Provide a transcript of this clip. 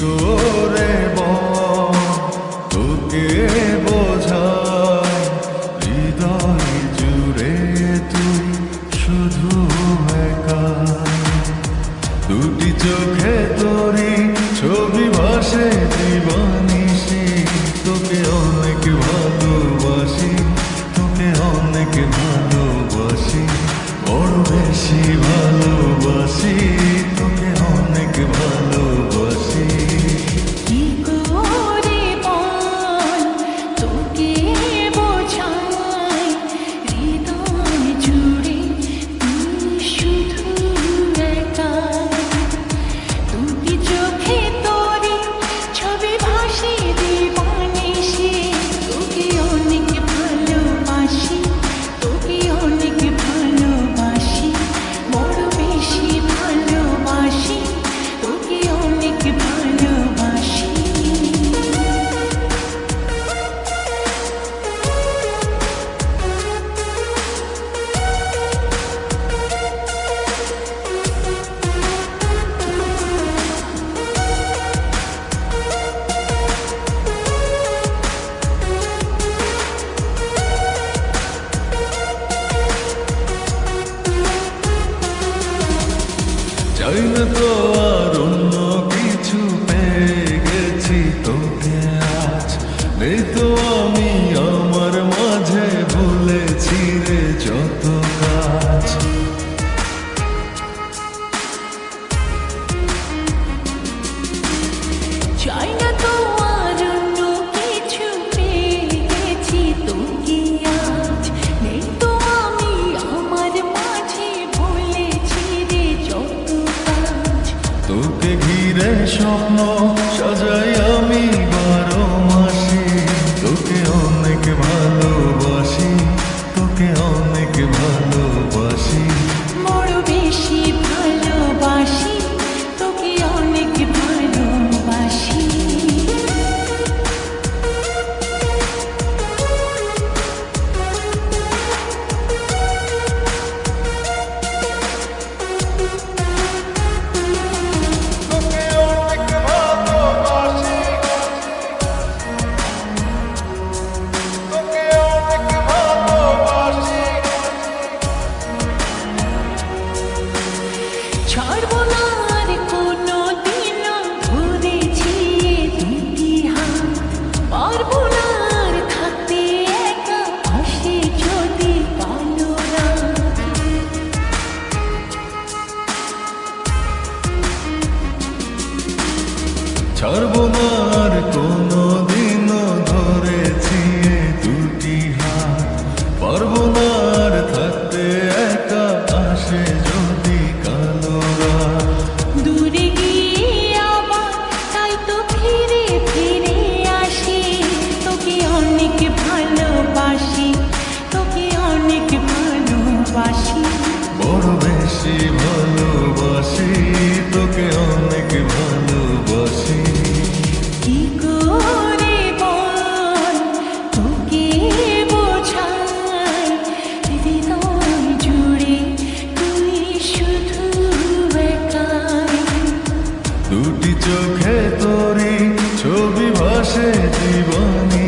করে তোকে বোঝায় হৃদয় জুড়ে তুই শুধু একা। দুটি চোখে তোরি ছবি ভাসে জীবন থেকে আজ নেই তো আমি আমার মাঝে ভুলেছি রে যত কাজ। চাই না তো তোকে ঘিরে স্বপ্ন ছাড়বো না কোনো 夜醉过你